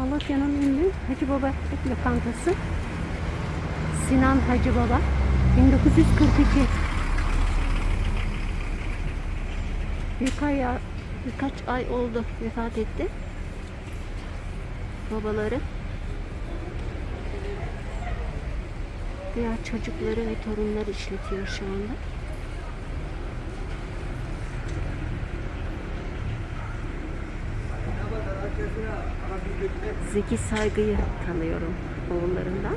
Malatya'nın ünlü Hacı Baba et lokantası. Sinan Hacı Baba. 1942. Birkaç birkaç ay oldu vefat etti. Babaları. Diğer çocukları ve torunları işletiyor şu anda. Zeki Saygı'yı tanıyorum oğullarından.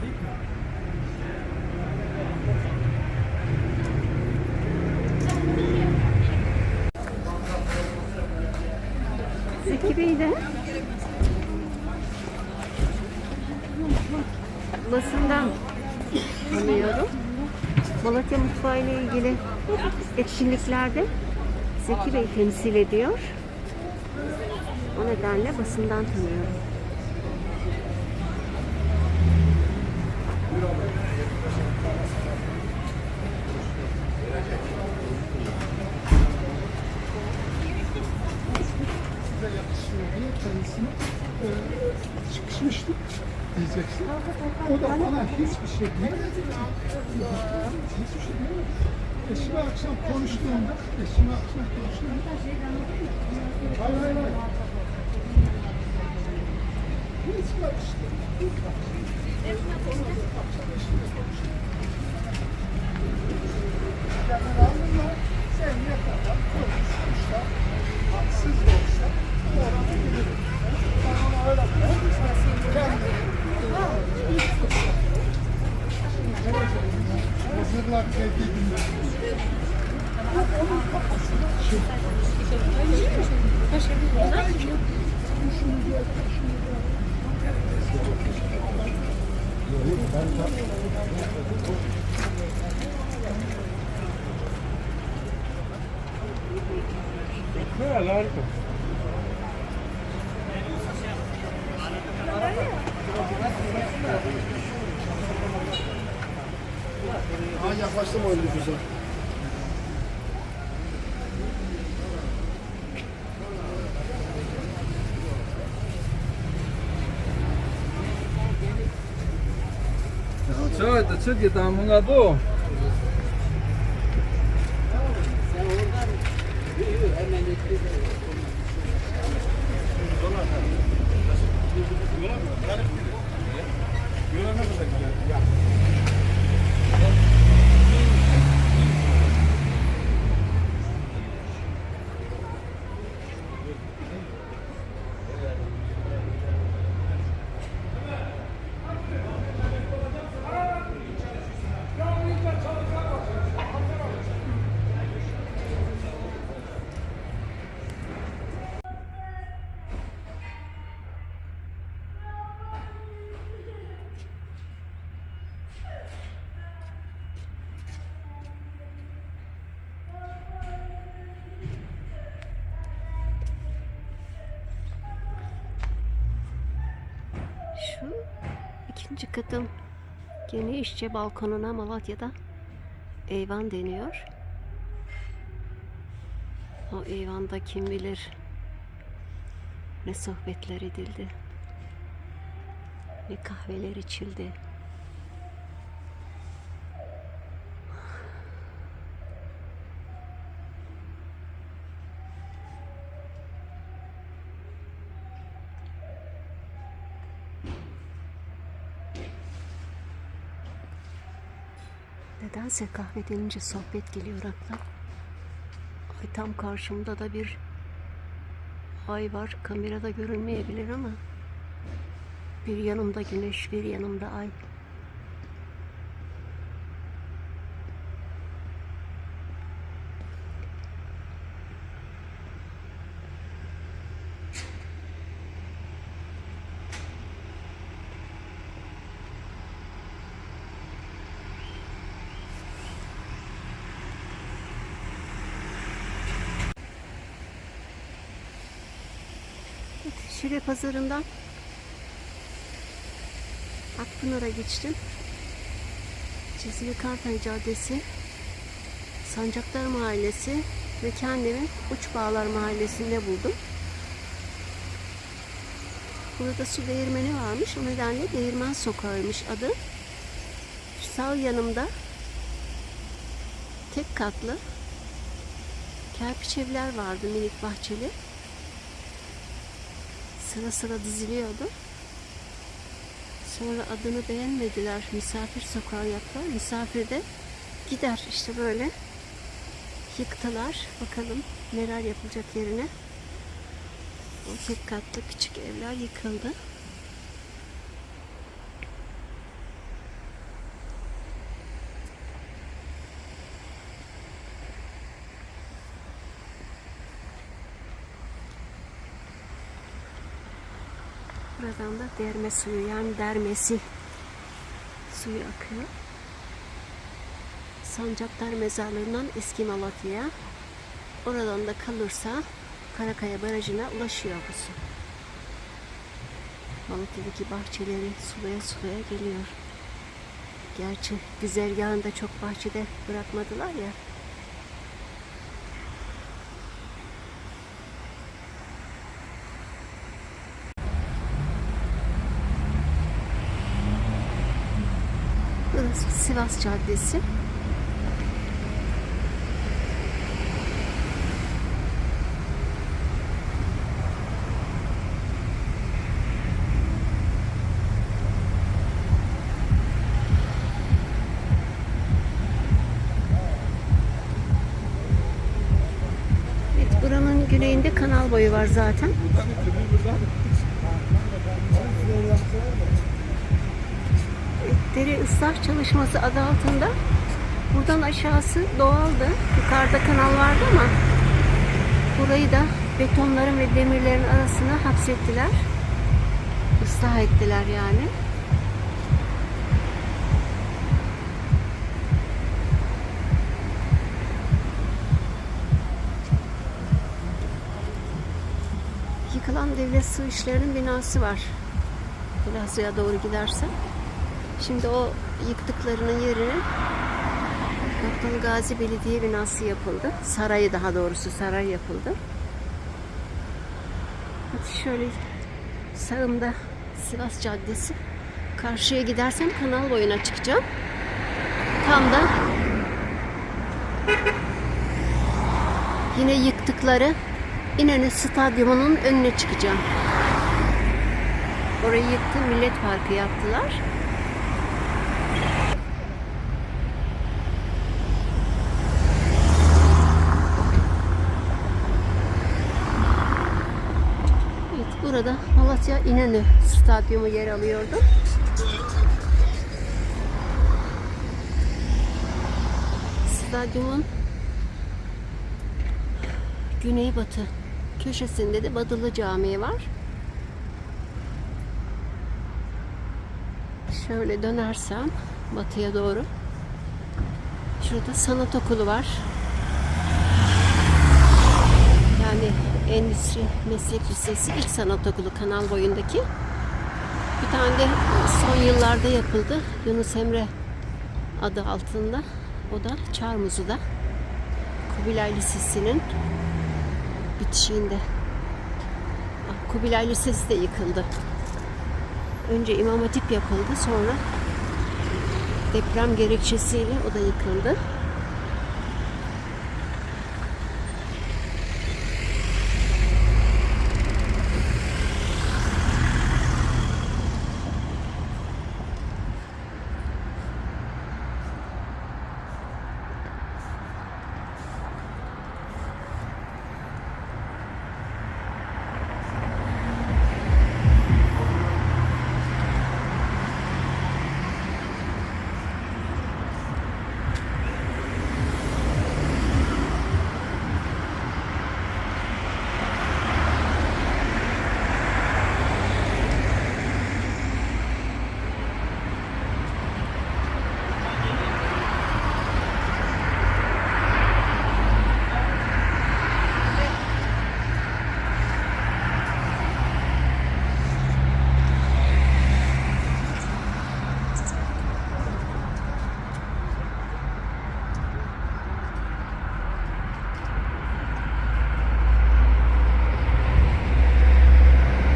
Zeki Bey de basından tanıyorum. Malatya mutfağı ile ilgili etkinliklerde Zeki Bey temsil ediyor. O nedenle basından tanıyorum. Size yakışıyor diye kendisine e, çıkışmıştık diyeceksin. O da bana hiçbir şey diyemedi. Hiçbir şey diyemedi. Eşime akşam konuştuğumda, eşime akşam konuştuğumda hayır hayır hayır. Hiç karıştı. Hiç karıştı. Akşam eşimle konuştum. Kendini alırlar, sen ne kadar konuşmuşsa, haksız da olsa, Hazırlar kafasına Ha yaklaştım oyun nüfusa. Что это? Что где там году? Hemen 6. katın yeni balkonuna Malatya'da eyvan deniyor. O eyvanda kim bilir ne sohbetler edildi, ne kahveler içildi. Nedense kahve denince sohbet geliyor akla. Ay tam karşımda da bir ay var. Kamerada görünmeyebilir ama bir yanımda güneş, bir yanımda ay. Şile pazarından Akpınar'a geçtim. Çizili Kartay Caddesi, Sancaktar Mahallesi ve kendimi Uç Bağlar Mahallesi'nde buldum. Burada su değirmeni varmış. O nedenle değirmen sokağıymış adı. Sağ yanımda tek katlı kerpiç evler vardı minik bahçeli. Sıra sıra diziliyordu. Sonra adını beğenmediler. Misafir sokağı yaptılar. Misafir de gider işte böyle yıktılar. Bakalım neler yapılacak yerine. O tek katlı küçük evler yıkıldı. Buradan da derme suyu yani dermesi suyu akıyor. Sancaktar mezarlığından eski Malatya'ya. Oradan da kalırsa Karakaya Barajı'na ulaşıyor bu su. Malatya'daki bahçeleri sulaya sulaya geliyor. Gerçi güzergahında çok bahçede bırakmadılar ya. Sivas Caddesi. Buranın güneyinde kanal boyu var zaten. Dere ıslah çalışması adı altında buradan aşağısı doğaldı. Yukarıda kanal vardı ama burayı da betonların ve demirlerin arasına hapsettiler. Islah ettiler yani. Yıkılan devlet su işlerinin binası var. Elazığ'a doğru gidersen. Şimdi o yıktıklarının yerine Kaptan Gazi Belediye binası yapıldı. Sarayı daha doğrusu saray yapıldı. Hadi şöyle sağımda Sivas Caddesi. Karşıya gidersem kanal boyuna çıkacağım. Tam da yine yıktıkları İnönü Stadyumu'nun önüne çıkacağım. Orayı yıktı, Millet Parkı yaptılar. Burada Malatya İnönü Stadyumu yer alıyordu. Stadyumun güneybatı köşesinde de Badılı Camii var. Şöyle dönersem batıya doğru. Şurada sanat okulu var. Yani Endüstri Meslek Lisesi ilk sanat okulu kanal boyundaki. Bir tane de son yıllarda yapıldı. Yunus Emre adı altında. O da Çarmızu'da. Kubilay Lisesi'nin bitişiğinde. Ah, Kubilay Lisesi de yıkıldı. Önce İmam Hatip yapıldı sonra deprem gerekçesiyle o da yıkıldı.